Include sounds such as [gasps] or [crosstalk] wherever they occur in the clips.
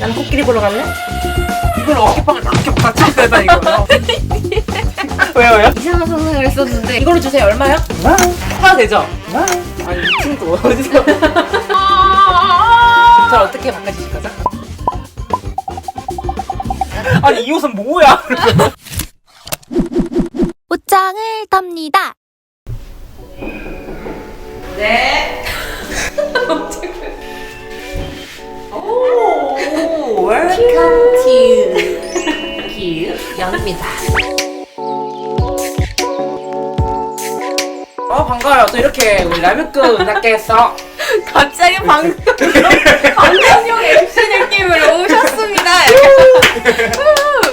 난 코끼리 보러 갈래? 이걸 어깨빵을 이렇게 받쳐 대다 이거요. 왜요 왜요? 이상한 상상을 했었는데 이걸로 주세요. 얼마요? 사도 되죠? 아니 거 [laughs] 어디서? 저 어떻게 바꿔주실 거죠? 아니 이 옷은 뭐야? [laughs] 옷장을 덥니다. 네. [laughs] 오, 웰컴 to 기 영입니다. 어 반가워요. 또 이렇게 우리 라면급 은하께서 갑자기 방 방송용 MC 느낌으로 오셨습니다.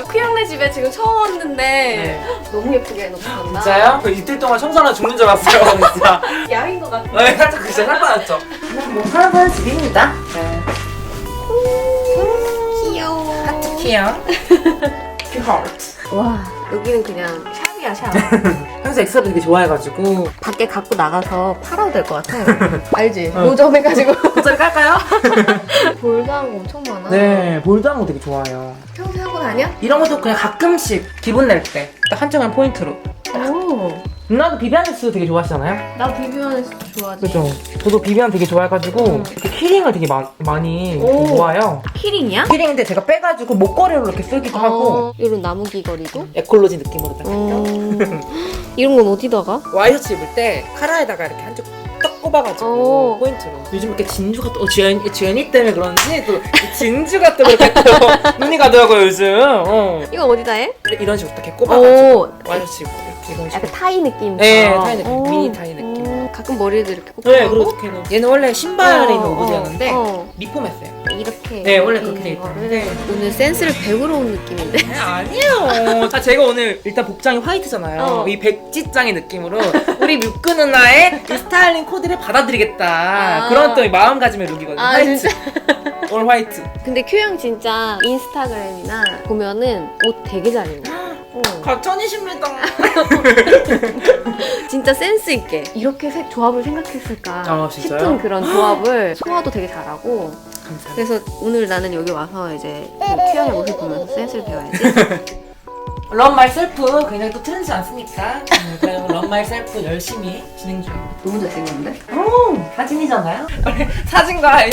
쿠영네 집에 지금 처음 왔는데 너무 예쁘게 해놓고 네. 진짜요? 그 이틀 동안 청소하다 죽는 줄 알았어요, 진짜. [laughs] 야인 것 같아. 네, 살짝 그 진짜 살빠졌죠. 뭐 하는 집입니다. 네. 귀여워. 하트 키형. 큐하트. 와 여기는 그냥 샵이야 샵. 평소 엑스도 되게 좋아해가지고 밖에 갖고 나가서 팔아도 될것 같아. [laughs] 알지? 어. 노점해가지고. 모자를 [laughs] 깔까요? [laughs] 볼드한 거 엄청 많아. 네, 볼드한 거 되게 좋아해요. 평소에 하고 다녀? 이런 것도 그냥 가끔씩 기분 낼 때. 딱 한정한 포인트로. 오. 누나도 비비안스 되게 좋아하시잖아요? 나 비비안에서 좋아하지. 그죠. 저도 비비안 되게 좋아해가지고 음. 이렇게 키링을 되게 마- 많이 오. 좋아해요. 키링이야? 키링인데 제가 빼가지고 목걸이로 이렇게 쓰기도 하고 어, 이런 나무 귀걸이도? 에콜로지 느낌으로 딱. 어. 이런 건 어디다가? [laughs] 와이셔츠 입을 때 카라에다가 이렇게 한쪽 딱 꼽아가지고 오. 포인트로 요즘 이렇게 진주가 또 어, 주연, 주연이 때문에 그런지 또이 진주가 또 이렇게 또 [laughs] 눈이 가더라고요 요즘 어. 이거 어디다 해? 이런 식으로 딱 이렇게 꼽아가지고 오. 와이셔츠 입고 이렇게 이런 약간 식으로 타이 느낌. 네, 타이 느낌. 미니 타이 느낌. 음, 가끔 머리에도 이렇게 꽂고. 네 그리고 이렇게는 얘는 원래 신발에 있는 어, 오브제였는데 어. 리폼했어요 이렇게. 네 원래 그렇게 돼 있는 거를. 있는데 오늘 센스를 배우러 온 느낌인데. 네, 아니에요. 자, 제가 오늘 일단 복장이 화이트잖아요. 어. 이 백지장의 느낌으로 우리 뮤크 누나의 이 스타일링 코드를 받아들이겠다. 아. 그런 또 마음가짐의 룩이거든요. 아, 화이트. 진짜? 오늘 화이트. 근데 큐형 진짜 인스타그램이나 보면은 옷 되게 잘 입어. 응. 가천이십니다. 진짜 센스 있게 이렇게 색 조합을 생각했을까 아, 진짜요? 싶은 그런 조합을 [gasps] 소화도 되게 잘하고 감사합니다. 그래서 오늘 나는 여기 와서 이제 그 [laughs] 큐형의 모습 보면서 센스를 배워야지. [laughs] 런 마이 셀프 굉장히 또 트렌드지 않습니까? 네, 그래서 런 마이 셀프 열심히 진행 중입니다. 너무 잘생겼는데? 오, 사진이잖아요? [laughs] 사진과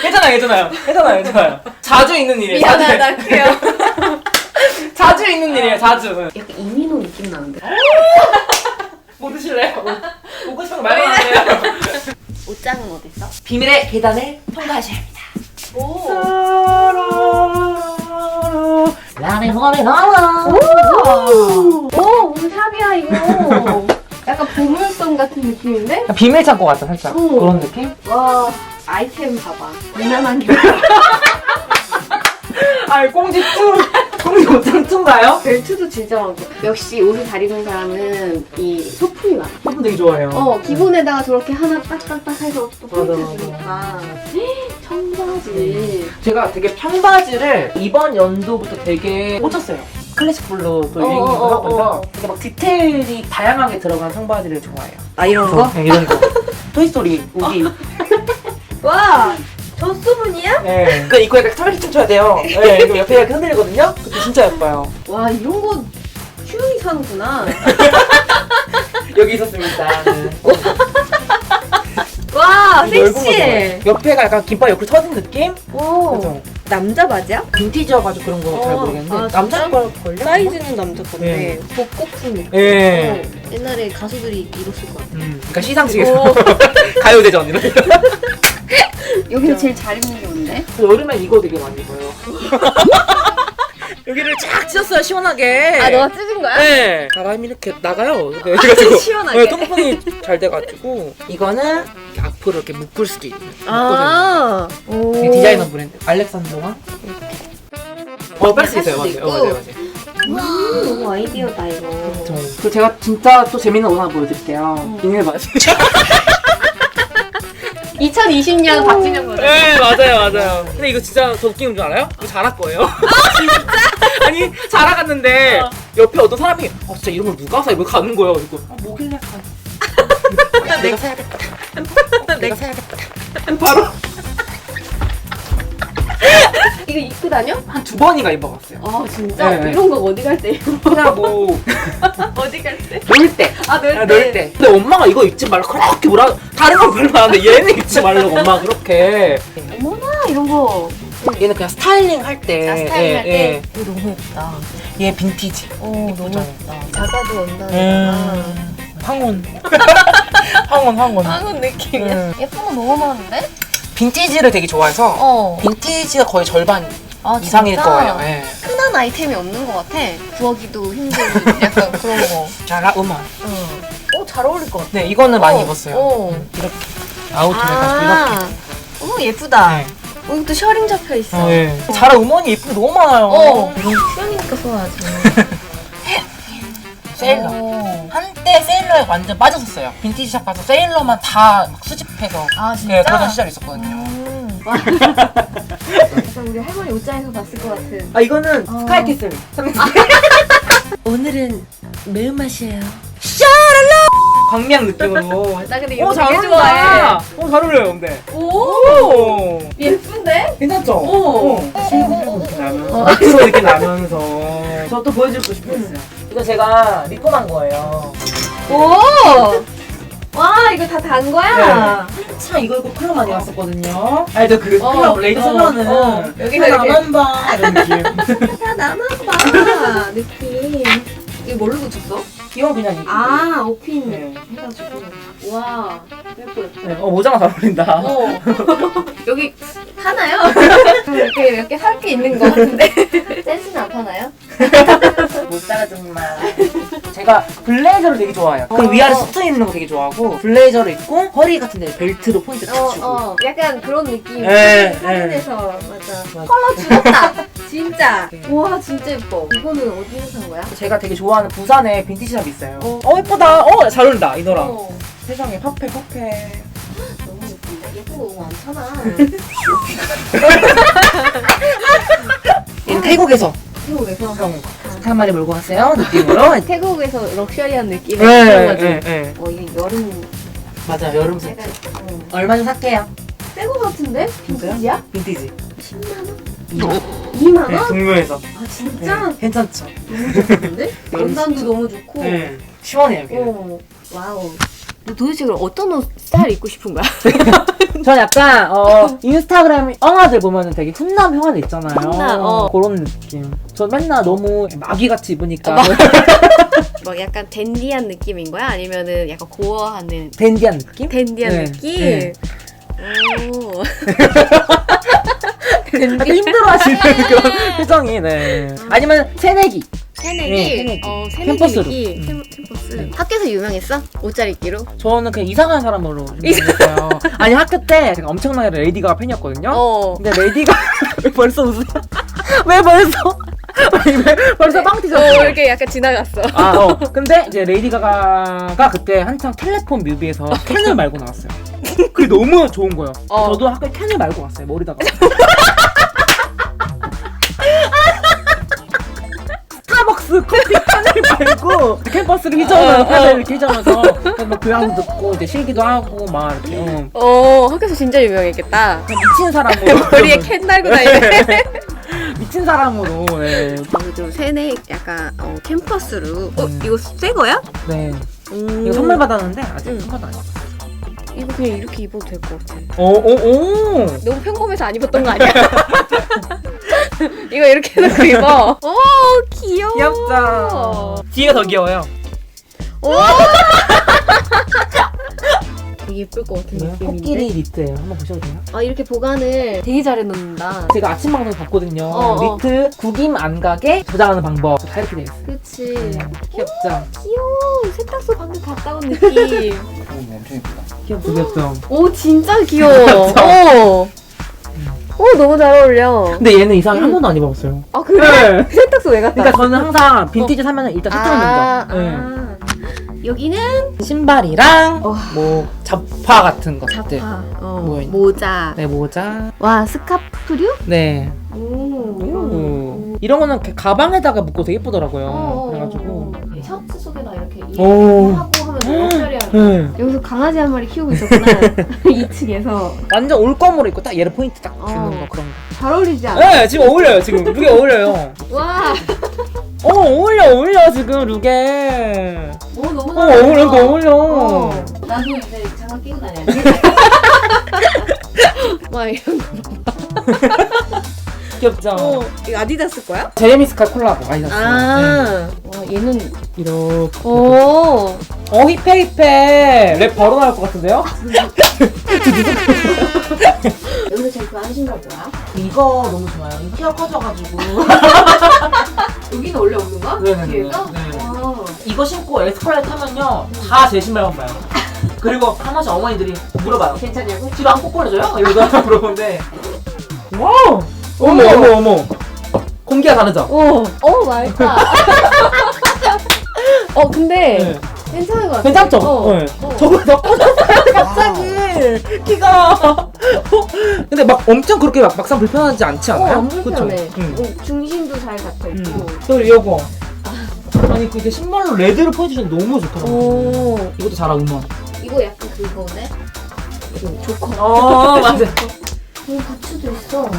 괜찮아요, 괜찮아요. 괜찮아요, 괜찮아요. 자주 있는 일이에요. 자주. 미안하다 큐형. [laughs] 자주 있는 일이에요, 자주. 약간 이민호 느낌 나는데. 뭐 드실래요? 먹고 싶은 거 말만 하세요. 옷장은 어디 있어? 비밀의 계단을 통과하셔야 합니다. 오. 라미 호미 나와. 오, 오 무슨 샵이야 이거. 약간 보물섬 같은 느낌인데? 비밀 창고 같다, 살짝. 오. 그런 느낌? 와 아이템 봐봐. 무난한 게. [laughs] 아, 꽁지 투. 꽁지 옷장 투인가요? 벨트도 진짜 많고. 역시 옷을 잘 입는 사람은 이 소품이 많아. 소품 되게 좋아해요. 어, 기본에다가 저렇게 하나 딱딱딱 해서 또 맞아, 포인트. 주니까. 청바지. 제가 되게 청바지를 이번 연도부터 되게 꽂혔어요. 클래식 블루 또 어, 유행이기도 어, 어, 하고 해서 어. 되게 막 디테일이 다양하게 들어간 청바지를 좋아해요. 아, 이런 그래서 그냥 이런 거. [laughs] 토이스토리 우기. [laughs] 와! 저 수분이야? 네. 그 입고 약간 털이 춤춰야 돼요. 네, 이거 옆에 이렇게 흔들리거든요. 그때 진짜 예뻐요. 와, 이런 거 휴영이 사는구나. [laughs] 여기 있었습니다. 네. 와, 넓은 거 섹시해. 좋아해요. 옆에가 약간 김밥 옆으로 터진 느낌? 오. 남자 바지야? 빈티지여가지고 그런 거 잘 어, 모르겠는데 아, 남자 진짜? 걸 걸려? 사이즈는 남자 건데 네. 복고풍 느낌. 예. 어, 옛날에 가수들이 입었을 것 같아. 음, 그러니까 시상식에서 오. [laughs] 가요대전 이런. [laughs] [laughs] 여기서 제일 잘 입는 게 뭔데? 여름에 이거 되게 많이 입어요. [laughs] 여기를 쫙 찢었어요 시원하게. 아, 너가 찢은 거야? 네. 바람이 이렇게 나가요. [laughs] 네, 그래가지고 시원하게. 네, 통풍이 잘 돼가지고 이거는 이렇게 앞으로 이렇게 묶을 수도 있는. 아. 오. 묶거든요. 디자이너 브랜드 알렉산더가. 어, 뺄수할 있어요. 맞아요, 있고. 맞아요, 맞아요. 음, 너무 아이디어다, 이거. 그 제가 진짜 또 재밌는 거 하나 보여드릴게요. 음. 이걸 봐요. 2020년 박진영 노래. 네 맞아요 맞아요 근데 이거 진짜 저 웃긴 줄 알아요? 이거 자라 거예요 아 진짜? [laughs] 아니 자라 갔는데 옆에 어떤 사람이 아 진짜 이런 걸 누가 사? 이거 가는 거예요 이거 아 뭐길래 가 [laughs] 내가 사야겠다. 내가 사야겠다. 바로 [laughs] 이거 입고 다녀? 한 두 번이가 입어봤어요. 아 진짜? 네, 네. 이런 거 어디 갈 때 입어? 그냥 뭐 [laughs] 어디 갈 때? 놀 때. 아 놀 때. 아, 놀 때. 근데 엄마가 이거 입지 말라 그렇게 뭐라 다른 건 별로 안 하는데 얘는 입지 말라고 엄마가 그렇게. 어머나 이런 거. 얘는 그냥 스타일링 할 때. 아, 스타일링 할 때? 이거 너무 예쁘다. 얘 빈티지. 어 예쁘죠? 자가도 온다. 음. [laughs] 황혼. 황혼 황혼. 한국 느낌이야. 음. 예쁜 거 너무 많은데? 빈티지를 되게 좋아해서 어. 빈티지가 거의 절반 아, 이상일 진짜? 거예요. 예. 흔한 아이템이 없는 것 같아. 구하기도 힘든 [laughs] 약간 그런 거. 자라 음악. 어, 잘 어울릴 것 같아. 네, 이거는 많이 어, 입었어요. 어. 음, 이렇게 아우터 해가지고 이렇게. 아, 어머 예쁘다. 네. 어, 이것도 셔링 잡혀 있어. 어, 예. 자라 음원이 예쁜 게 너무 많아요. 어. 이건 수영이니까 써야지. [laughs] 세일러. 어. 한때 세일러에 완전 빠졌었어요. 빈티지 샵 가서 세일러만 다막 수집해서 아 진짜? 네, 그러던 시절이 있었거든요. 음. 약간 우리 할머니 옷장에서 봤을 것 같은. 아 이거는 어. 스카이캐슬. [laughs] [laughs] 오늘은 매운맛이에요. 광명 느낌으로. 나 근데 이거 어, 잘 되게 어울린다. 좋아해. 어, 잘 어울려요, 근데. 오. 오. 예쁜데? 괜찮죠? 오. 어. 나면서. 앞으로 이렇게 나면서. 저 또 보여주고 싶었어요. 이거 제가 리폼한 거예요. 오. 와 이거 다 단 거야? 참 이거 입고 클럽 많이 갔었거든요. 알죠? 그 어, 클럽 어, 서면은 어. 여기서 다 이렇게. 나만 봐 이런 느낌. 야 나만 봐 느낌. 이거 뭘로 붙였어? 이건 그냥 이거. 아 오핀 네. 해가지고. 와 예뻐 예뻐. 네. 어 모자가 잘 어울린다. 어. [laughs] 여기 하나요? [laughs] 이렇게 몇개살게 있는 거 같은데. [laughs] 센스는 안 파나요? 못 따라 정말. 제가 블레이저를 되게 좋아해요. 그 어. 위아래 수트 있는 거 되게 좋아하고 블레이저를 입고 허리 같은 데 벨트로 포인트 딱 어, 주고. 어. 약간 그런 느낌. 네, 사진에서 맞아. 맞아. 컬러 죽었다. [laughs] 진짜. 네. 와 진짜 예뻐. 이거는 어디서 산 거야? 제가 되게 좋아하는 부산에 빈티지샵 있어요. 어. 어, 예쁘다. 어 잘 어울린다 이 노랑. 어. 세상에. 너무 예쁜데 예쁜 거 너무 많잖아. [laughs] 얘는 태국에서 태국에서 사온 거. 한 마리 몰고 갔어요 느낌으로. [laughs] 태국에서 럭셔리한 느낌의 네, 네. 네. 어 이게 여름 맞아 여름 세트. 약간 어. 얼마 좀 살게요. 새거 같은데? 빈티지야? 빈티지. 10만 원? 2만 네, 원? 동묘에서. 아 진짜? 괜찮죠? 너무 좋은데? 원단도 [laughs] 너무 좋고. 네. 시원해요 여기. 어 와우. 너 도대체 그럼 어떤 옷 스타일 입고 싶은 거야? [laughs] 전 약간 어 [laughs] 인스타그램 형아들 보면은 되게 훈남 형아들 있잖아요. 훈남, 어. 그런 느낌. 저 맨날 너무 마귀같이 입으니까 막 [laughs] 약간 댄디한 느낌인 거야? 아니면은 약간 고어하는 댄디한 느낌? 댄디한 네, 느낌? 네. 오. 약간 [laughs] 힘들어하시는 그런 표정이 네. 아니면 새내기. 새내기? 네, 새내기. 어, 새내기 캠퍼스로. 느낌. 음. 캠, 캠퍼스. 학교에서 유명했어? 옷 잘 입기로? 저는 그냥 이상한 사람으로 [laughs] 좀 생겼어요. 아니 학교 때 제가 엄청나게 레이디가 팬이었거든요. 어. 근데 레이디가 [laughs] 왜 벌써 웃으세요? [laughs] 왜 벌써? 아니, 왜 벌써 빵 어, 뛰셨어요? 이렇게 약간 지나갔어. 아, 어. 근데 이제 레이디 가가가 그때 한창 텔레폰 뮤비에서 캔을 말고 나왔어요. 그게 너무 좋은 거예요. 어. 저도 학교에 캔을 말고 갔어요, 머리다가. 스타벅스 커피 캔을 [laughs] 말고 캠퍼스를 휘저으면서 어, 어. 이렇게 휘저으면서 막 교양 듣고 이제 실기도 하고 막 이렇게 어. 어, 학교에서 진짜 유명했겠다. 미친 사람으로 [laughs] 머리에 캔 달고 다니네. [laughs] 미친 사람으로 네. 이거 좀 새내 약간 어, 캠퍼스로. 어, 음. 이거 새 거야? 네. 음. 이거 선물 받았는데 아직 음. 한 번도 안 입었어요. 이거 그냥 이렇게 입어도 될 것 같아. 오, 오, 오. 너무 평범해서 안 입었던 거 아니야? [laughs] 이거 이렇게 해놓고 입어. 오, 귀여워. 귀엽죠. 뒤가 더 귀여워요. 오! [laughs] 되게 예쁠 것 같은 느낌인데. 코끼리 니트예요. 한번 보셔도 돼요? 아, 이렇게 보관을 되게 잘 해놓는다. 제가 아침 방송 봤거든요. 어, 어. 니트 구김 안 가게 저장하는 방법 다 이렇게 되어 있어요. 그치. 귀엽죠? 귀여워. 세탁소 방금 갔다 온 느낌. [laughs] 엄청 예쁘다. 귀엽죠, 귀엽죠. 오, 진짜 귀여워. 어. 오, 너무 잘 어울려. 근데 얘는 이상하게 한 음. 번도 안 입어봤어요. 아, 그래? 네. [laughs] 세탁소 왜 갔다 그러니까 저는 항상 빈티지 사면 일단 아, 세탁입니다. 네. 아. 여기는 신발이랑 어. 뭐 잡화 같은 것들. 자파, 어, 있나? 모자. 네, 모자. 와, 스카프류? 네. 오, 오. 이런 거는 이렇게 가방에다가 묶어도 예쁘더라고요. 어, 그래가지고. 어. 셔츠 속에다 이렇게 오. 하고 응. 여기서 강아지 한 마리 키우고 있었구나. [laughs] 2층에서. 완전 올검으로 입고 딱 얘를 포인트 딱 주는 어. 거 그런 거. 잘 어울리지 않아? 네 지금 어울려요 지금 룩에 어울려요. 와. 어 어울려 어울려 지금 룩에. 오, 너무 어 어울려 이거 어울려. 어. 나도 이제 장갑 끼고 다녀야지. [laughs] 와, 이런 거. [laughs] 귀엽죠. 어, 이거 아디다스 거야? 제레미 스카 콜라보 아이다스. 네. 아. 와, 얘는. 이렇게. 오. 어 힙해 힙해. 랩 바로 나올 것 같은데요? [laughs] 여기서 제일 좋아하는 신발 뭐야? 이거 너무 좋아요. 이 키가 커져가지고. [laughs] 여기는 원래 없는 거야? 네 네 네. 뒤에가? 네. 와. 이거 신고 에스컬레이터 타면요 다 제 신발만 봐요. 그리고 한 번씩 어머니들이 물어봐요. 괜찮냐고? 뒤로 안 꼬꾸려줘요? 이러다 물어보는데 와우 어머 어머 어머 공기가 다르죠? 오. 어, 맑다. [laughs] 어, 근데 네. 괜찮은 것 같아. 괜찮죠? 어. 네. 어. 저거 더 커졌어요 [laughs] 갑자기 키가 어, [laughs] 근데 막 엄청 그렇게 막, 막상 불편하지 않지 어, 않아요? 안 불편해. 그쵸? 응. 어, 중심도 잘 잡혀 있고. 응. 그리고 이거 아니 그게 신발로 레드를 포지션 너무 오. 이것도 잘 음원 이거 약간 그거네? 그 조커. 어 맞아 이 부츠도 있어.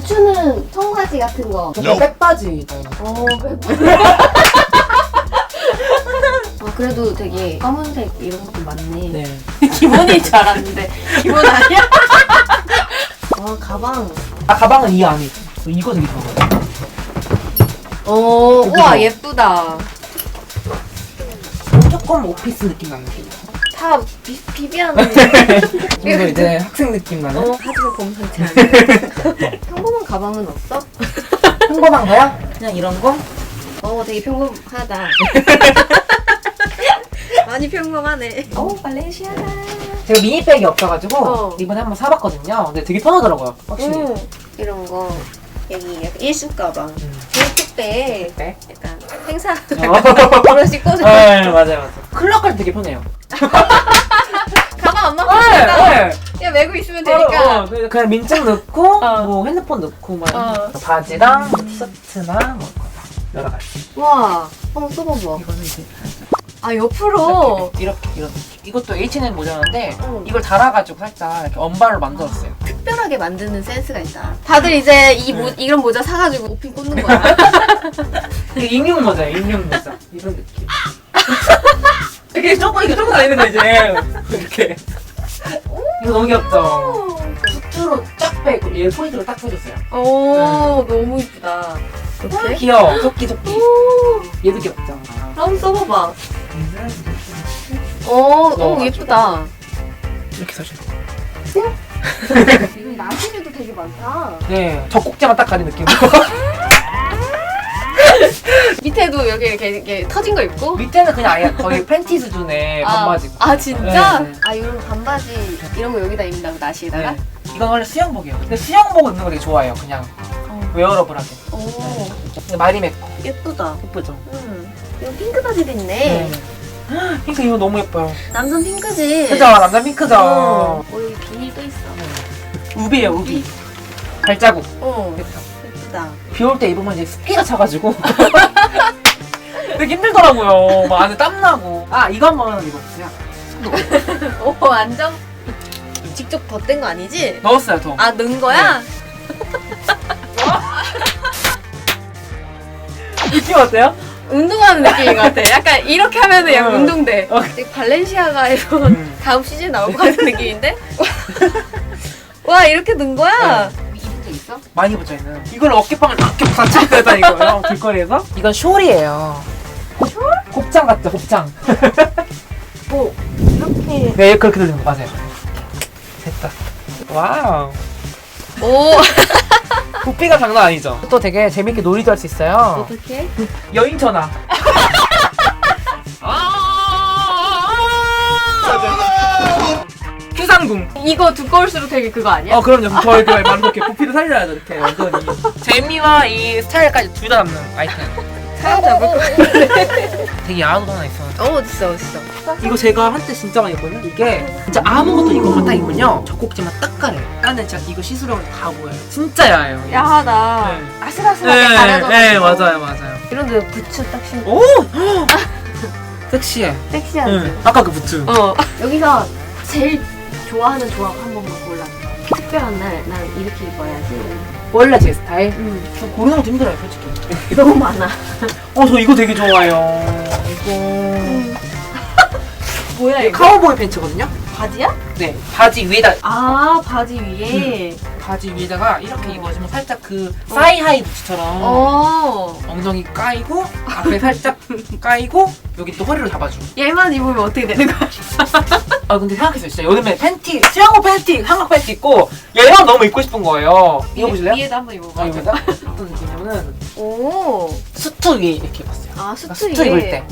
부츠는 청바지 같은 거. 백바지 어, 아, 그래도 되게 검은색 이런 것도 많네. 네 기본인 줄 알았는데. 기본 아니야? 와, 가방. 아 가방은 이 안에 있어 이거 되게 좋아요 어? 우와, 예쁘다. 조금 오피스 느낌 나는 느낌 다 비, 비비하는. [laughs] 이거 이제 학생 느낌 나는 어, 하지만 범상치 않아. 평범한 가방은 없어? [laughs] 평범한 거야? 그냥 이런 거? 어, 되게 평범하다. [laughs] 많이 평범하네. 어, 발렌시아가. 제가 미니백이 없어가지고 어. 이번에 한번 사봤거든요 근데 되게 편하더라고요 확실히 음, 이런 거. 여기 약간 일식 가방. 음. 졸업 때 네? 약간 행사 어. 하나씩 꽂아. 네 맞아요 맞아요 클럽 갈때 되게 편해요 가방 안 네, 넣고 네. 그냥 메고 있으면 바로, 되니까. 어, 그냥- 그냥 민증 넣고 어. 뭐 핸드폰 넣고 막 어. 바지랑 뭐 티셔츠나 뭐 여러 가지 와, 한번 써봐봐. 이거는 이제 아, 옆으로. 이렇게 이렇게. 이것도 H&M 모자인데 어. 이걸 달아가지고 살짝 이렇게 언발로 만들었어요 특별하게 만드는 센스가 있다. 다들 이제 이 모, 이런 모자 사가지고 오핀 꽂는 거야. [laughs] 이게 인형 모자예요 인형 모자 이런 느낌 [laughs] 이게 조금 이게 조금 다니는 거 이제. 이렇게. 이거 너무 귀엽죠? 수트로 쫙 빼고 얘 포인트로 딱 빼줬어요. 오, 너무 이쁘다. 이렇게? 귀여워. 토끼 토끼. 오, 얘도 귀엽죠? 한번 써봐봐. 오, 어, 너무 예쁘다. 이렇게 사실 이거 나시미도 되게 많다. 네. 젖꼭지만 딱 가린 느낌 [laughs] [laughs] 밑에도 여기 이렇게, 이렇게 터진 거 있고. 밑에는 그냥 아예 거의 팬티 수준의 반바지고 아, 진짜? 네, 네. 아, 이런 반바지, 이런 거 여기다 입는다고, 나시에다가? 네. 이건 원래 수영복이에요 근데 수영복 입는 거 되게 좋아해요 그냥 어. 웨어러블하게 오, 근데 마리맥 예쁘다. 예쁘죠 응. 이거 핑크 바지도 있네. 네. 핑크 이거 너무 예뻐요 남성 핑크지? 그죠 남자 핑크죠 어, 어, 여기 비닐도 있어. 우비예요 우비 발자국 어. 예쁘다. 비 올 때 입으면 이제 습기가 차가지고 [laughs] 되게 힘들더라고요 막 안에 땀 나고 아 이거 한번 입어보세요 [laughs] 오, 완전. 직접 덧댄 거 아니지? 넣었어요 더 아, 넣은 거야? [laughs] 느낌 어때요? 운동하는 느낌인 것 같아. 약간 이렇게 하면은 약간 어. 운동돼. 어. 되게 발렌시아가에서 음. 다음 시즌 나올 것 같은 느낌인데? 와, 이렇게 넣은 거야? 있어? 많이 붙여 있는 이걸 어깨빵을 이렇게 받쳐 다니고요? 길거리에서? 이건 숄이에요. 숄? 곱창 같죠 곱창. [laughs] 오, 이렇게. 네 그렇게 들리는 거 맞아요. 됐다. 와우. 오, [laughs] 부피가 장난 아니죠? 또 되게 재밌게 놀이도 할 수 있어요. 어떻게? 여인 전화 [laughs] 큐상궁 이거 두꺼울수록 되게 그거 아니야? 어 그럼요 저희 그 바로 이렇게 부피를 살려야죠 이렇게 완전히 재미와 이 스타일까지 둘 다 담는 아이템 사람 잡을 거. [laughs] 되게 야한 옷 하나 있었는데 어, 어딨어, 어딨어. 이거 제가 한때 진짜 많이 입거든요 이게 진짜 아무것도 이것만 딱 입으면요 젖꼭지만 딱 가려요 안에 진짜 이거 시스루는 다 보여요 진짜 야해요 이게. 야하다. 네. 아슬아슬하게 네, 가려져. 네 맞아요 맞아요 이런 데 부츠 딱 신고. 오! 섹시해. 섹시하지? 응. 아까 그 부츠. 어. 여기서 제일 좋아하는 조합 한 번만 골라. 특별한 날, 난 이렇게 입어야지. 원래 제 스타일. 응. 저 고르는 것도 힘들어요, 솔직히. [laughs] 너무 많아. 어, 저 이거 되게 좋아요. 이거. [laughs] 뭐야, 이게 카우보이 팬츠거든요? 바지야? 네. 바지 위에다, 아, 바지 위에. [clears throat] 바지 위에다가 이렇게 입어주면 살짝 그 사이하이 부츠처럼 어. 엉덩이 까이고, 앞에 살짝 [laughs] 까이고, 여기 또 허리로 잡아줘. 얘만 입으면 어떻게 되는 거야? [laughs] 아, 근데 생각했어요. 진짜 여름에 팬티, 수영복 팬티, 한각 팬티 입고, 얘만 너무 입고 싶은 거예요. 입어보실래요? 위에도 한번 입어봐. 아, 입어보자. [laughs] 어떤 느낌이냐면은, 오. 수트 위에 이렇게 입었어요. 아, 그러니까 수트, 수트 위에. 입을 때.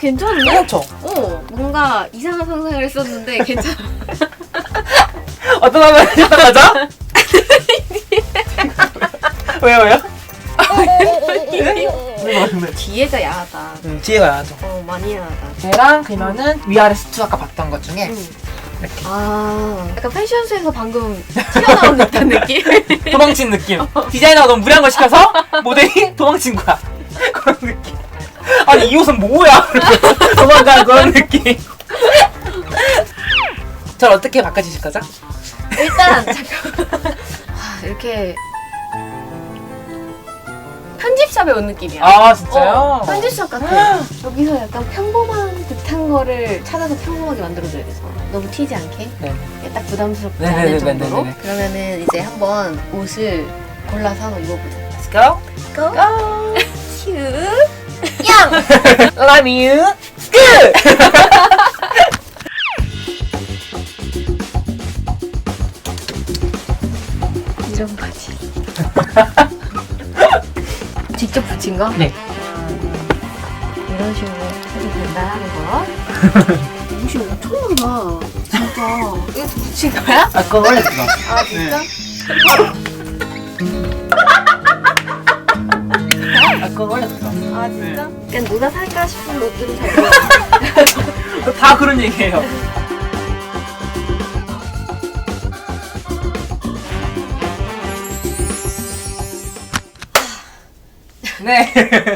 어, 괜찮은데? 그렇죠? 어, 뭔가 이상한 상상을 했었는데 괜찮아. 어떤 하면 하셨던 거죠? 왜요, 왜요? 네? 뒤에가 야하다. 음, 뒤에 가 야하죠. 어, 많이 야하다. 얘랑 그러면은 위아래 수트 아까 봤던 것 중에 응. 이렇게 아, 약간 패션쇼에서 방금 튀어나온 듯한 느낌? 도망친 느낌. 디자이너가 너무 무리한 걸 시켜서 모델이 도망친 거야. 그런 느낌. 아니 이 옷은 뭐야? [laughs] 도망간 그런 느낌. 저 어떻게 바꿔주실 거죠? 일단, 잠깐. 아, 이렇게. 편집샵에 온 느낌이야. 아 진짜요? 어, 편집샵 같아. [gasps] 여기서 약간 평범한 듯한 거를 찾아서 평범하게 만들어줘야 돼서 너무 튀지 않게 네. 딱 부담스럽지 네네네네네네. 않은 정도로 그러면은 이제 한번 옷을 골라서 한번 입어보자 Let's go. Go! Go. [laughs] 큐! Love you. Good. 이런 바지 직접 붙인 거? 네. 이런 식으로 해도 된다는 거 옷이 엄청나다 진짜 이거 붙인 거야? 아 그거 원래 그거. 아 진짜? 그거 원래 그거. 아 진짜? 그냥 누가 살까 싶은 옷들을 잘 [laughs] 다 그런 얘기예요. 네.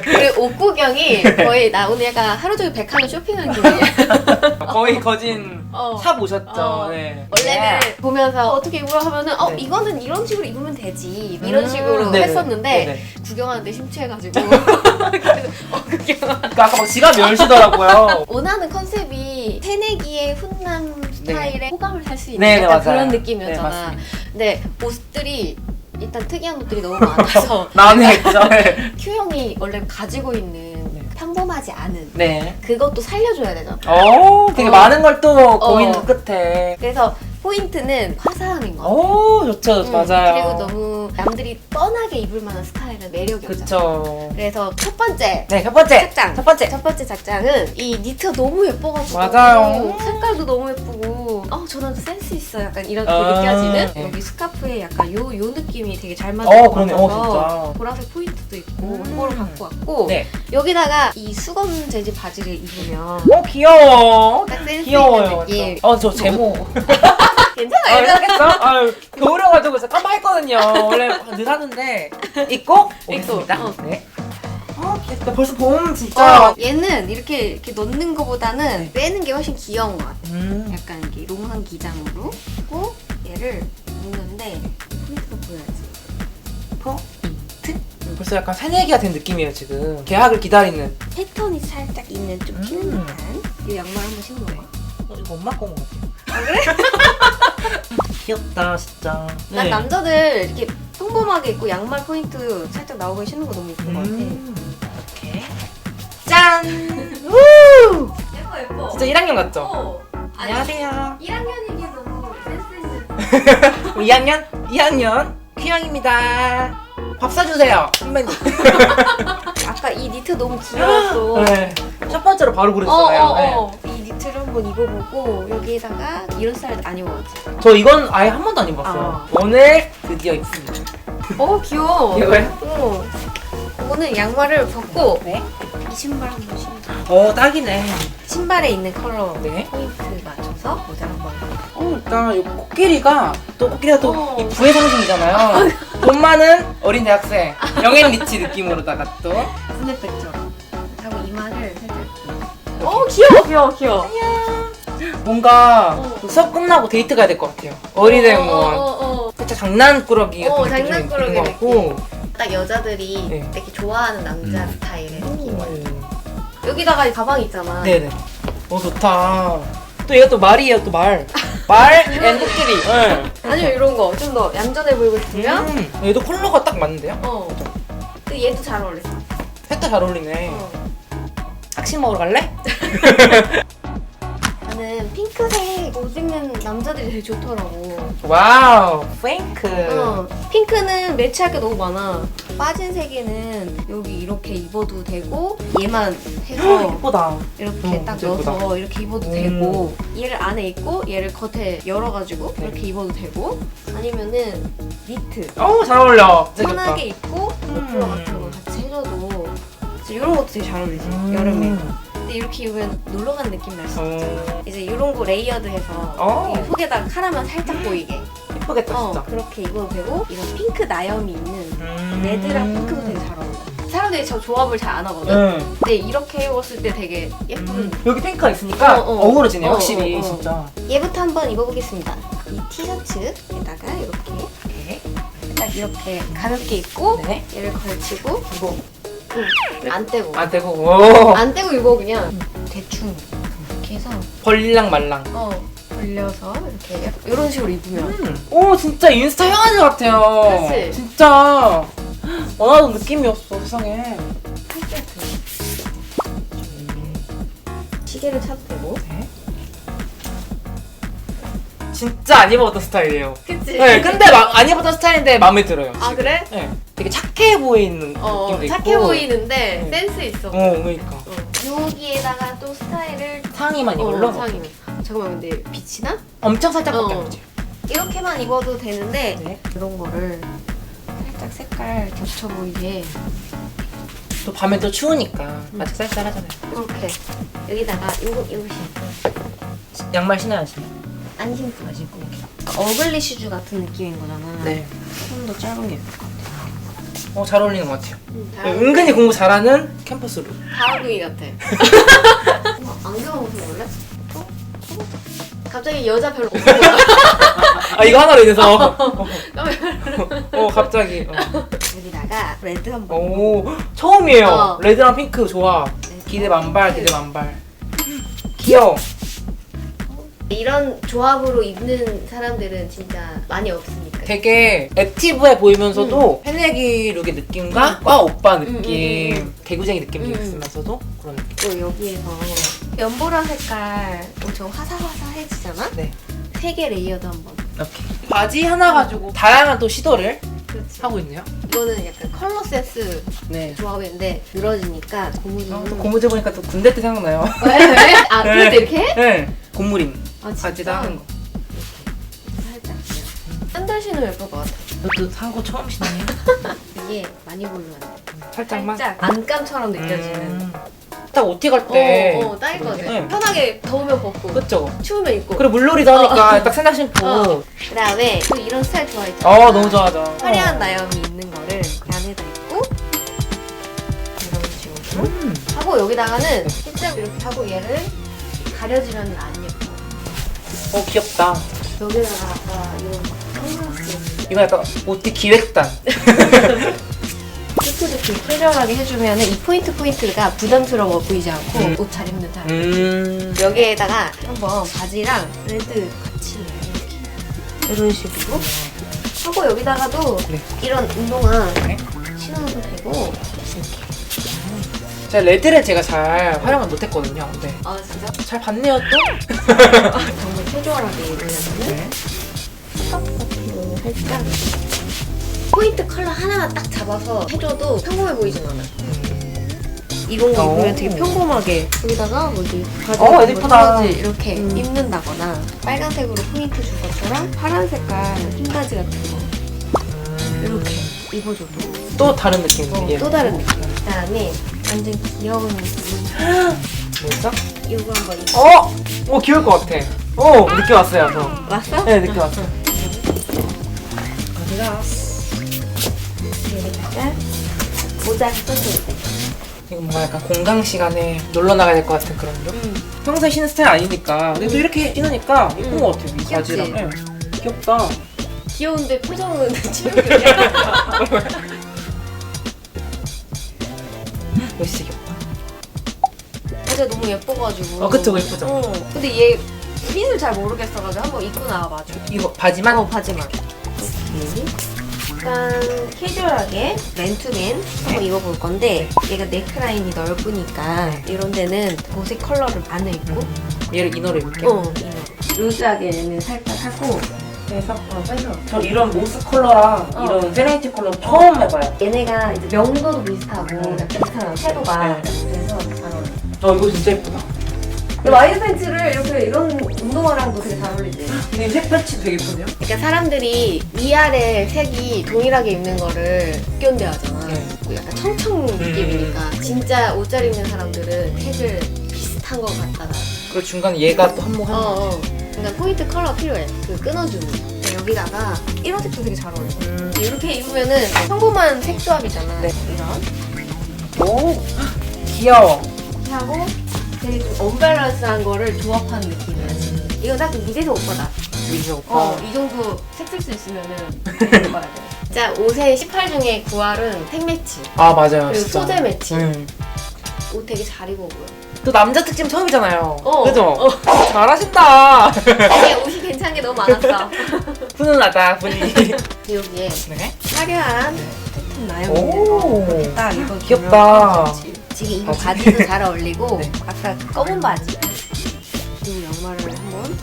우리 옷 구경이 거의 [laughs] 나 오늘 약간 하루 종일 백화점 쇼핑하는 기분이야 거의 거진 어. 샵 오셨죠. 어. 네. 원래는 보면서 어떻게 입으라 하면은 어 네. 이거는 이런 식으로 입으면 되지 이런 음, 식으로 네네. 했었는데 네네. 구경하는데 심취해가지고 [laughs] 그래서 어 구경 그러니까 아까 막 지갑 열시더라고요. 원하는 컨셉이 새내기의 훈남 스타일의 호감을 살 수 있는 네, 네, 약간 맞아요. 그런 네, 느낌이었잖아 맞습니다. 근데 옷들이 일단 특이한 옷들이 너무 많아서 [laughs] 나는 있죠. [laughs] 네. Q형이 원래 가지고 있는 네. 평범하지 않은 네. 그것도 살려줘야 되잖아 오, 되게 어. 많은 걸 또 고민 어. 끝에. 그래서 포인트는 화사함인 거 같아 오, 좋죠. 음, 맞아요. 그리고 너무 남들이 뻔하게 입을 만한 스타일은 매력이 없잖아. 그쵸. 그래서 첫 번째 네, 첫 번째. 착장. 첫 번째. 첫 번째 작장은 이 니트가 너무 예뻐가지고 맞아요. 색깔도 너무 예쁘고 어 저는 센스 있어 약간 이렇게 아, 느껴지는 네. 여기 스카프에 약간 요, 요 느낌이 되게 잘 맞는 어, 것 그러네. 같아서 어, 진짜. 보라색 포인트도 있고 음. 이거를 갖고 왔고 네. 여기다가 이 수건 재질 바지를 입으면 어, 귀여워. 딱 센스 귀여워요. 있는 느낌 어, 저 제모. [laughs] 괜찮아요 아, 괜찮겠어? 아유, 겨울여가지고 진짜 깜빡했거든요. 원래 늘 하는데. 입고 오겠습니다. 어. 네. 어, 귀엽다. 벌써 봄 진짜. 어, 얘는 이렇게 이렇게 넣는 것보다는 빼는 게 훨씬 귀여운 것 같아 음. 약간 이렇게 롱한 기장으로 하고 얘를 묶는데 포인트가 보여야지 포인트? 벌써 약간 새내기가 된 느낌이에요, 지금. 계약을 기다리는. 패턴이 살짝 있는 좀 튀는 음. 듯한 이 양말 한번 신어봐요 어, 이거 엄마 거것 같아요. 아, 그래? [laughs] 귀엽다, 진짜. 네. 난 남자들 이렇게 평범하게 입고 양말 포인트 살짝 나오게 신는 거 너무 예쁜 것 같아 음. 이렇게. 짠! [laughs] 예뻐 예뻐 진짜 1학년 같죠? 어. 아니, 안녕하세요. 1학년이기 너무 센스 있는 2학년? [laughs] 2학년 퀴영입니다. 밥 사주세요, 선배님. 아까 이 니트 너무 귀여웠어 네. 첫 번째로 바로 어, 그랬어요. 어, 네. 한번 입어보고 여기에다가 이런 스타일 안 입어봤지? 저 이건 아예 한 번도 안 입었어요. 아. 오늘 드디어 입습니다. 어 귀여워 이거요? 어. 이거는 양말을 벗고 네. 이 신발 한번 신어 어, 딱이네. 신발에 있는 컬러 네. 포인트 맞춰서 모자 한번 어, 일단 이 코끼리가 또 코끼리가 또 어. 이 부의 상징이잖아요. 돈 많은 어린 대학생 영앤 리치 느낌으로다가 또 스냅백처럼. 어 귀여워 귀여워 귀여워. 뭔가 어. 수업 끝나고 데이트 가야 될 것 같아요. 어린이대 어, 공원. 어, 어, 어. 살짝 장난꾸러기 어, 같은 느낌이 장난꾸러기 있는 것 같고. 딱 여자들이 네. 이렇게 좋아하는 남자 음. 스타일의. 오. 여기다가 이 가방 있잖아. 네네. 어 좋다. 또 얘가 또 말이에요 또 말. 말 [laughs] 앤드끼리. 네. 아니면 이런 거 좀 더 얌전해 보이고 싶으면 음, 얘도 컬러가 딱 맞는데요? 어. 근데 얘도 잘 어울려. 색도 잘 어울리네. 어. 학식 먹으러 갈래? [laughs] 나는 핑크색 옷 입는 남자들이 되게 좋더라고. 와우, 핑크. 어, 핑크는 매치할 게 너무 많아. 빠진 색에는 여기 이렇게 입어도 되고 얘만 해서 예쁘다. 이렇게 어, 딱 진짜 넣어서 예쁘다. 이렇게 입어도 음. 되고 얘를 안에 입고 얘를 겉에 열어가지고 네. 이렇게 입어도 되고 아니면은 니트 어, 잘 어울려. 진짜 편하게. 입고 머플러 같은 거 같이 해줘도 이런 것도 되게 잘 어울리지 음. 여름에 근데 이렇게 입으면 놀러 간 느낌 날수 있지 어, 이제 이런 거 레이어드해서 어. 이 속에다가 카라만 살짝 보이게 예쁘겠다, 어, 진짜. 그렇게 입어도 되고 이런 핑크 나염이 있는 음. 레드랑 핑크도 되게 잘 어울려 사람들이 저 조합을 잘 안 하거든 응. 근데 이렇게 입었을 때 되게 예쁜 음. 여기 핑크가 있으니까 어, 어. 어, 우러지네 어, 확실히, 어, 어. 진짜. 얘부터 한번 입어보겠습니다. 이 티셔츠에다가 이렇게. 딱 이렇게 가볍게 입고 네. 얘를 걸치고 이거 응, 안 떼고 안 되고, 오. 안 떼고 입어 그냥 대충 이렇게 해서 벌릴랑 말랑. 어 벌려서 이렇게 이런 식으로 입으면 음. 오, 진짜 인스타 형아지 같아요. 그치? 진짜. 원하던 느낌이었어, 세상에. 시계를 차도 되고 네. 진짜 안 입어봤던 스타일이에요. 그치? 네, 근데 막 안 입었던 스타일인데 마음에 들어요. 아 지금. 그래? 네, 되게 착해 보이는 어 느낌도 착해 있고. 보이는데 네. 센스 있어 어, 그러니까. 어. 여기에다가 또 스타일을 상의만 어, 이걸로 상의만 잠깐만 근데 비치나? 엄청 살짝밖에 어. 안 지. 이렇게만 입어도 되는데 네. 이런 거를 살짝 색깔 겹쳐 보이게 또 밤에 또 추우니까 아직 쌀쌀하잖아요. 이렇게 여기다가 요거 요거 신고 양말 신어야지. 안 신고 안 신고 어글리 슈즈 같은 느낌인 거잖아 네. 좀 더 짧은 게 예쁠 것 같아 어, 잘 어울리는 것 같아요. 음, 네, 은근히 공부 잘하는 캠퍼스 룩. 다람둥이 같아 [laughs] 어, 안경을 벗어볼래? 어? 어? 갑자기 여자 별로 없는 거야 아, 이거 하나로 인해서. 어, [laughs] 어, 갑자기. 어. 여기다가 레드 한번 오, 처음이에요. 어. 레드랑 핑크 조합. 기대 만발, 기대 만발. 귀여워. 이런 조합으로 입는 사람들은 진짜 많이 없으니까 되게 액티브해 보이면서도 새내기 룩의 느낌과 과 오빠 느낌, 음, 음, 개구쟁이 느낌도 음, 음. 있으면서도 그런 느낌. 또 여기에서 연보라 색깔 엄청 화사화사해지잖아? 네. 세 개 레이어드 한번 이렇게. 바지 하나 가지고 다양한 또 시도를 그렇지 하고 있네요. 이거는 약간 컬러 센스 네. 조합인데 늘어지니까 아, 고무줄은 또 고무줄 보니까 또 군대 때 생각나요. 왜? 왜? 아 [laughs] 네. 그럴 때 이렇게 해? 네. 고무링. 아 바지도 하는 거. 샌들 신으면 예쁠 것 같아 이것도 산거 처음 신네요. [laughs] 이게 많이 안 돼. 살짝만. 살짝 안감처럼 느껴지는 음. 딱 OT 갈 때. 어, 어, 딱일 것 같아 네. 편하게 더우면 벗고 그쵸. 추우면 입고 그리고 물놀이도 하니까 딱 생각 신고. 어. 그 다음에 또 이런 스타일 좋아했잖아 어, 너무 좋아하죠. 화려한 나염이 있는 거를 안에다 입고 이런 식으로 음. 하고 여기다가는 살짝 이렇게 하고 얘를 가려지면 안 예뻐 어, 귀엽다. 여기다가 아까 이런 선글라스 이거 약간 OT 기획단. 피트도 이렇게 캐주얼하게 해주면 이 포인트 포인트가 부담스러워 보이지 않고 음. 옷 잘 입는 사람 음. 여기에다가 한번 바지랑 레드 같이 이렇게 이런 식으로 하고 여기다가도 네. 이런 운동화 네. 신어도 되고 제가 레드를 제가 잘 활용을 못했거든요. 근데 아 진짜? 잘 봤네요 또. 정말 캐주얼하게 입으려면 네. 이거는 살짝 포인트 컬러 하나만 딱 잡아서 해줘도 평범해 보이진 않아 거 오. 입으면 되게 평범하게 여기다가 뭐지 바지 어, 같은 거 예쁘다. 바지 이렇게 음. 입는다거나 빨간색으로 포인트 준 것처럼 파란 색깔 흰바지 같은 거 이렇게 입어줘도 또 다른 느낌. 어, 예. 또 다른 느낌 그다음에 완전 귀여운 [gasps] 뭐죠? 이거 한번 입어 어, 어 귀여울 것 같아. 어 느낌 왔어요. 저. 왔어? 네 느낌 왔어요. 여기다가 모자를 써줄 때 이거 뭔가 약간 공강 시간에 놀러 나가야 될 것 같은 그런 룩? 음. 평소에 신는 스타일 아니니까 근데 또 이렇게 신으니까 예쁜 음. 것 같아요 이? 바지랑 네. 귀엽다 귀여운데 표정은 지옥이야. 이거 진짜 귀엽다 어제 너무 예뻐가지고. 어, 그쵸, 예쁘죠? 어. 근데 얘 핏을 잘 모르겠어가지고 한번 입고 나와봐줘. 이거 바지만? 어, 바지만. 약간 캐주얼하게 맨투맨 한번 입어볼 건데 얘가 네크라인이 넓으니까 이런 데는 보색 컬러를 안 입고 얘를 이너로 입을게요. 어, 이거. 루즈하게 얘는 살짝 하고 그래서 어, 빼서 저 이런 모스 컬러랑 어. 이런 세레니티 컬러 처음 해봐요. 얘네가 이제 명도도 비슷하고 약간 비슷한 섀도가. 네. 그래서 잘 어울려 저 이거 진짜 예쁘다 근데 와이드 팬츠를 이렇게 이런 운동화랑도 되게 잘 어울리지 근데 색 패치도 되게 예쁜데요? 그러니까 사람들이 위아래 색이 동일하게 입는 거를 견뎌 하잖아. 네. 약간 청청 느낌이니까. 진짜 옷 잘 입는 사람들은 색을 비슷한 거 갖다가. 그리고 중간에 얘가 또 한몫 어, 하는 어. 그러니까 포인트 컬러 필요해. 그 끊어주는. 근데 여기다가 이런 색도 되게 잘 어울려. 음. 이렇게 입으면은 평범한 색 조합이잖아. 네. 이런. 오 [gasps] 귀여워 하고 되게 좀 언밸런스한 거를 조합하는 느낌이야. 지금. 이거 딱 미대세 오빠다. 오빠 어, 이 정도 색쓸 수 있으면은 [laughs] 입어야 돼. 자, 옷의 18 중에 9할은 색 매치. 아 맞아요 그리고 진짜 소재 매치. 음. 옷 되게 잘 입어 보여. 또 남자 특집 처음이잖아요 어. 그죠? 어. [laughs] 잘하신다 이게 옷이 괜찮은 게 너무 많았어. [laughs] 훈훈하다 분위기 여기에 네. 화려한 패턴 나요. 오. 딱 입어. 귀엽다. 지금 이거 바지. 바지도 잘 어울리고 [laughs] 네. 아까 그 검은 바지. 그리고 양말을 한번.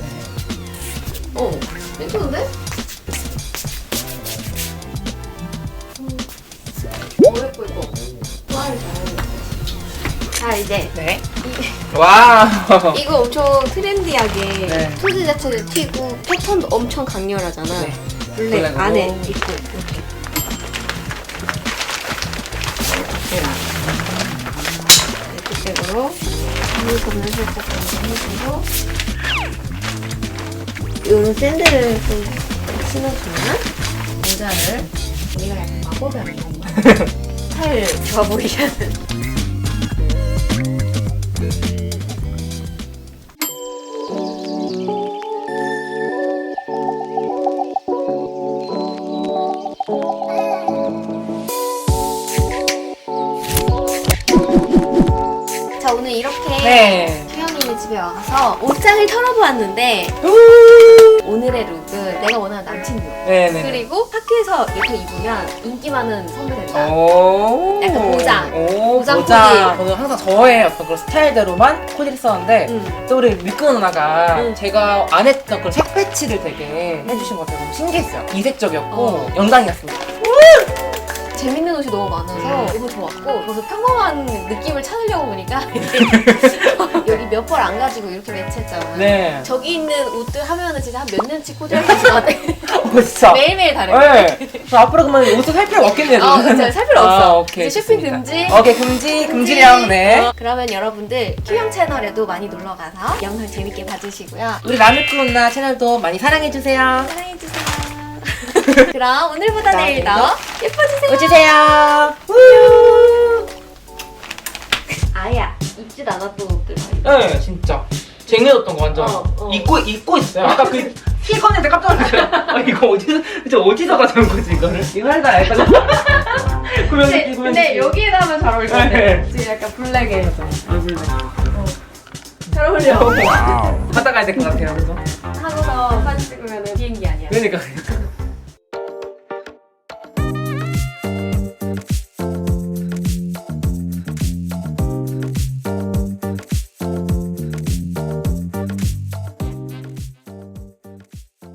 어, 괜찮은데? 음. 어. 자 이제 네. 와. 이거 엄청 트렌디하게 네. 소재 자체도 튀고 패턴도 엄청 강렬하잖아. 네. 블랙. 안에 입고 이렇게. 눈썹을 살짝 해주고 이런 샌들을 좀 신어주면 모자를 우리가 약간 마법이 아니야. 스타일 좋아 보이게 하는. 털어보았는데 오늘의 룩은 내가 원하는 남친 룩 네네. 그리고 학교에서 이렇게 입으면 인기 많은 선배 된다 오. 약간 보장. 오, 보장 보장. 저는 항상 저의 어떤 그런 스타일대로만 코디를 썼는데 음. 또 우리 밀크 누나가 음. 제가 안 했던 그런 색 배치를 되게 해주신 것 같아서 너무 신기했어요. 이색적이었고 어. 영광이었습니다. 재밌는 옷이 너무 많아서 너무 좋았고 그래서 평범한 느낌을 찾으려고 보니까 [laughs] 여기 몇 벌 안 가지고 이렇게 매치했잖아 네. 저기 있는 옷들 하면은 진짜 한 몇 년치 코디할 수 있을 것 같아 어, 진짜. 매일매일 다르고 네. 그럼 앞으로 그러면 옷을 살 필요가 없겠네요. 어, 저는. 진짜 살 필요 없어. 아, 오케이. 이제 쇼핑 좋습니다. 금지. 오케이, 금지, 금지령, 네. 어, 그러면 여러분들 큐형 채널에도 많이 놀러 가서 영상 재밌게 봐주시고요. 우리 라미크 누나 채널도 많이 사랑해주세요. 사랑해주세요. 그럼 오늘보다 자, 내일 더 예뻐지세요. 오주세요. 아야 입지도 않았던 옷들. 네, 진짜. 쟁여졌던 거 완전. 어, 어. 입고, 입고 있어요. 아까 그, 티 꺼냈는데 깜짝 놀랐어요. 아, 이거 어디서, 진짜 어디서 가져온 거지, 이거를? 이거 할까, 약간. 구명조끼, 구명조끼. 여기에다 하면 잘 어울릴 네. 지금 약간 블랙에 아, 물론. 잘 어울려. 갔다 가야 될 것 같아요, 그래서. 하고서 사진 찍으면 비행기 아니야. 그러니까.